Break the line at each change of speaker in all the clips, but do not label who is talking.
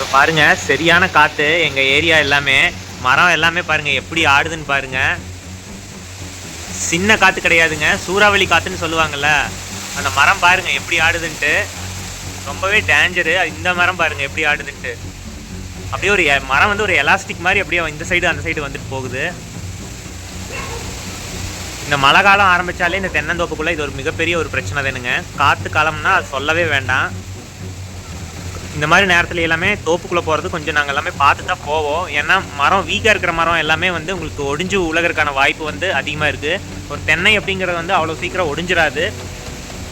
இப்போ பாருங்க சரியான காற்று எங்கள் ஏரியா எல்லாமே மரம் எல்லாமே பாருங்க எப்படி ஆடுதுன்னு பாருங்க. சின்ன காற்று கிடையாதுங்க சூறாவளி காற்றுன்னு சொல்லுவாங்கல்ல அந்த மரம் பாருங்க எப்படி ஆடுதுன்ட்டு. ரொம்பவே டேஞ்சரு இந்த மரம் பாருங்க எப்படி ஆடுதுன்ட்டு. அப்படியே ஒரு மரம் வந்து ஒரு எலாஸ்டிக் மாதிரி அப்படியே இந்த சைடு அந்த சைடு வந்துட்டு போகுது. இந்த மழை காலம் ஆரம்பிச்சாலே இந்த தென்னந்தோப்புக்குள்ளே இது ஒரு மிகப்பெரிய ஒரு பிரச்சனை தானுங்க. காற்று காலம்னா அது சொல்லவே வேண்டாம். இந்த மாதிரி நேரத்தில் எல்லாமே தோப்புக்குள்ளே போகிறது கொஞ்சம் நாங்கள் எல்லாமே பார்த்து தான் போவோம். ஏன்னா மரம் வீக்காக இருக்கிற மரம் எல்லாமே வந்து உங்களுக்கு ஒடிஞ்சு உலகிறதுக்கான வாய்ப்பு வந்து அதிகமாக இருக்குது ஒரு தென்னை அப்படிங்கிறது வந்து அவ்வளோ சீக்கிரம் ஒடிஞ்சிடாது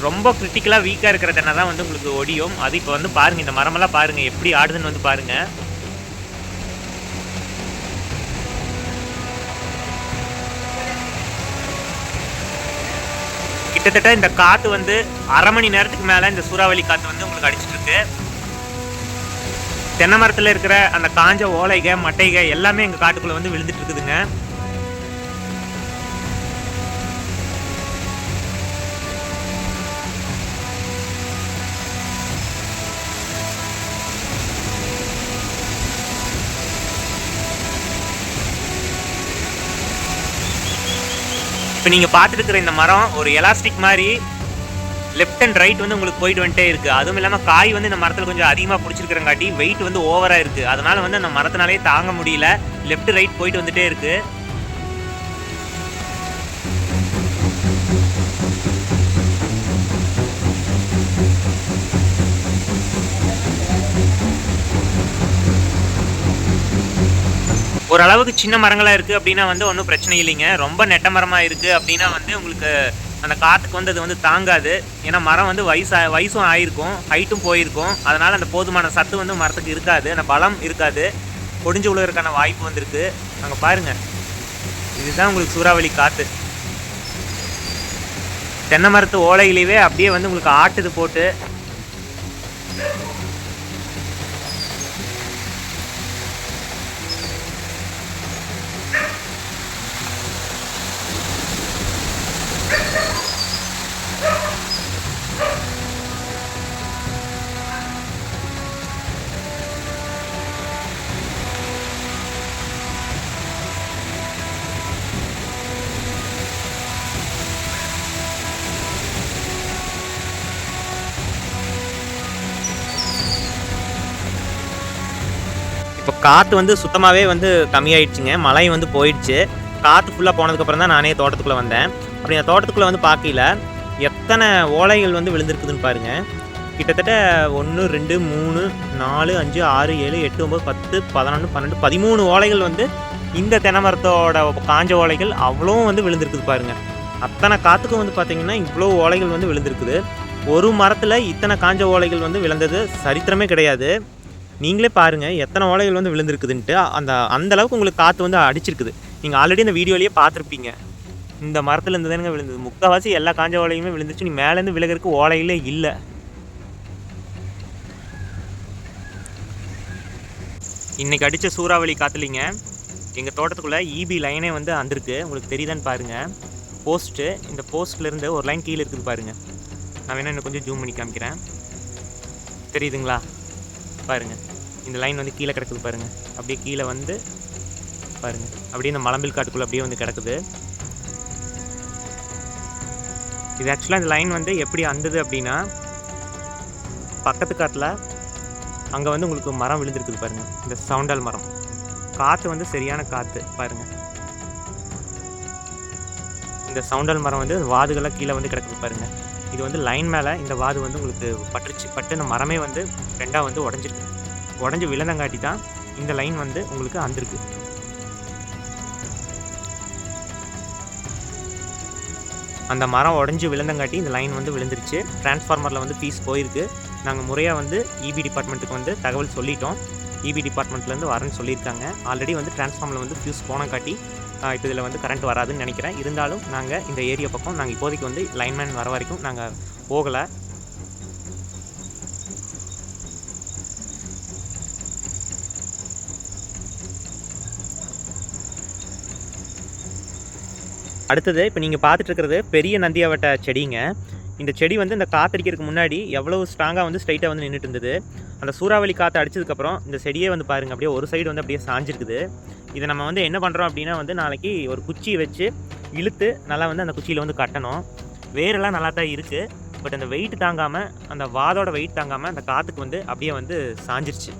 ரொம்ப கிரிட்டிக்கலாக வீக்காக இருக்கிற தென்னை தான் வந்து உங்களுக்கு ஒடியும். அது இப்போ வந்து பாருங்கள் இந்த மரமெல்லாம் பாருங்கள் எப்படி ஆடுதுன்னு வந்து பாருங்கள் கிட்டத்தட்ட இந்த காற்று வந்து அரை மணி நேரத்துக்கு மேலே இந்த சூறாவளி காற்று வந்து உங்களுக்கு அடிச்சிட்டு இருக்கு. தென்னை மரத்தில் இருக்கிற அந்த காஞ்ச ஓலைக மட்டைக எல்லாமே எங்கள் காட்டுக்குள்ளே வந்து விழுந்துட்டு இருக்குதுங்க. இப்போ நீங்கள் பார்த்துட்டு இருக்கிற இந்த மரம் ஒரு எலாஸ்டிக் மாதிரி லெஃப்ட் அண்ட் ரைட் வந்து உங்களுக்கு போயிட்டு வந்துட்டே இருக்குது அதுவும் இல்லாமல் காய் வந்து இந்த மரத்தில் கொஞ்சம் அதிகமாக பிடிச்சிருக்கிறங்காட்டி வெயிட் வந்து ஓவராக இருக்குது அதனால் வந்து அந்த மரத்தினாலே தாங்க முடியல. லெஃப்ட் ரைட் போயிட்டு வந்துட்டே இருக்குது ஓரளவுக்கு சின்ன மரங்களாக இருக்குது அப்படின்னா வந்து ஒன்றும் பிரச்சனை இல்லைங்க. ரொம்ப நெட்ட மரமாக இருக்குது அப்படின்னா வந்து உங்களுக்கு அந்த காற்றுக்கு வந்து அது வந்து தாங்காது. ஏன்னா மரம் வந்து வயசா வயசும் ஆயிருக்கும் ஹைட்டும் போயிருக்கும். அதனால் அந்த போதுமான சத்து வந்து மரத்துக்கு இருக்காது. அந்த பலம் இருக்காது. ஒடிஞ்சு விழுகிறதுக்கான வாய்ப்பு வந்திருக்கு. அங்கே பாருங்கள் இதுதான் உங்களுக்கு சூறாவளி காற்று தென்னை மரத்து ஓலையிலேயே அப்படியே வந்து உங்களுக்கு ஆட்டுது போட்டு. இப்போ காற்று வந்து சுத்தமாகவே வந்து கம்மியாயிடுச்சுங்க. மழை வந்து போயிடுச்சு. காற்று ஃபுல்லாக போனதுக்கப்புறம் தான் நானே தோட்டத்துக்குள்ளே வந்தேன். அப்படி நான் தோட்டத்துக்குள்ளே வந்து பார்க்கல எத்தனை ஓலைகள் வந்து விழுந்திருக்குதுன்னு பாருங்க. கிட்டத்தட்ட ஒன்று ரெண்டு மூணு நாலு அஞ்சு ஆறு ஏழு எட்டு ஒம்பது பத்து பதினொன்று பன்னெண்டு பதிமூணு ஓலைகள் வந்து இந்த தென்னை மரத்தோட காஞ்ச ஓலைகள் அவ்வளோவும் வந்து விழுந்திருக்குது பாருங்க. அத்தனை காற்றுக்கும் வந்து பார்த்திங்கன்னா இவ்வளோ ஓலைகள் வந்து விழுந்திருக்குது. ஒரு மரத்தில் இத்தனை காஞ்ச ஓலைகள் வந்து விழுந்தது சரித்திரமே கிடையாது. நீங்களே பாருங்கள் எத்தனை ஓலைகள் வந்து விழுந்திருக்குதுன்ட்டு அந்த அந்த அளவுக்கு உங்களுக்கு காற்று வந்து அடிச்சிருக்குது. நீங்கள் ஆல்ரெடி இந்த வீடியோலேயே பார்த்துருப்பீங்க. இந்த மரத்தில் இருந்து தானே விழுந்தது. முக்கால்வாசி எல்லா காஞ்ச ஓலையுமே விழுந்துச்சு நீ மேலேருந்து விலகிறதுக்கு ஓலைகளே இல்லை. இன்றைக்கி அடித்த சூறாவளி காத்துலிங்க. எங்கள் தோட்டத்துக்குள்ளே இபி லைனே வந்து வந்திருக்கு. உங்களுக்கு தெரியுதான்னு பாருங்கள் போஸ்ட்டு இந்த போஸ்ட்லேருந்து ஒரு லைன் கீழே இருக்குது பாருங்கள் நான் வேணால் இன்னும் கொஞ்சம் ஜூம் பண்ணி காமிக்கிறேன். தெரியுதுங்களா? பாருங்க. இந்த லைன் வந்து கீழே கிடக்குது பாருங்கள் அப்படியே கீழே வந்து பாருங்கள் அப்படியே இந்த மலம்பில் காட்டுக்குள்ளே அப்படியே வந்து கிடக்குது. இது ஆக்சுவலாக இந்த லைன் வந்து எப்படி அந்தது அப்படின்னா பக்கத்து காட்டில் அங்கே வந்து உங்களுக்கு மரம் விழுந்திருக்குது பாருங்கள் இந்த சவுண்டால் மரம். காற்று வந்து சரியான காற்று பாருங்க. இந்த சவுண்டால் மரம் வந்து வாதுகளாக கீழே வந்து கிடக்குது பாருங்கள் இது வந்து லைன் மேலே இந்த வாது வந்து உங்களுக்கு பட்டுருச்சு. பட்டு இந்த மரமே வந்து ரெண்டாக வந்து உடஞ்சிருக்கு. உடஞ்சி விழுந்தங்காட்டி தான் இந்த லைன் வந்து உங்களுக்கு அந்திருக்கு. அந்த மரம் உடஞ்சி விழுந்தங்காட்டி இந்த லைன் வந்து விழுந்துருச்சு. டிரான்ஸ்ஃபார்மரில் வந்து பீஸ் போயிருக்கு. நாங்கள் முறையாக வந்து இபி டிபார்ட்மெண்ட்டுக்கு வந்து தகவல் சொல்லிட்டோம். இபி டிபார்ட்மெண்ட்லேருந்து வரேன்னு சொல்லியிருக்காங்க. ஆல்ரெடி வந்து டிரான்ஸ்ஃபார்மில் வந்து ஃபியூஸ் போனங்காட்டி இப்போ இதில் வந்து கரண்ட் வராதுன்னு நினைக்கிறேன். இருந்தாலும் நாங்கள் இந்த ஏரியா பக்கம் நாங்கள் இப்போதைக்கு வந்து லைன்மேன் வர வரைக்கும் நாங்கள் போகலை. அடுத்தது இப்போ நீங்கள் பார்த்துட்டு இருக்கிறது பெரிய நந்தியாவட்ட செடிங்க. இந்த செடி வந்து இந்த காத்தடிக்கிறதுக்கு முன்னாடி எவ்வளோ ஸ்ட்ராங்காக வந்து ஸ்ட்ரைட்டாக வந்து நின்றுட்டு இருந்தது. அந்த சூறாவளி காற்று அடிச்சதுக்கப்புறம் இந்த செடியே வந்து பாருங்கள் அப்படியே ஒரு சைடு வந்து அப்படியே சாஞ்சிருக்குது. இதை நம்ம வந்து என்ன பண்ணுறோம் அப்படின்னா வந்து நாளைக்கு ஒரு குச்சியை வச்சு இழுத்து நல்லா வந்து அந்த குச்சியில் வந்து கட்டணும். வேரெல்லாம் நல்லா தான் இருக்குது பட் அந்த வெயிட் தாங்காமல் அந்த வாதோட வெயிட் தாங்காமல் அந்த காற்றுக்கு வந்து அப்படியே வந்து சாஞ்சிருச்சு.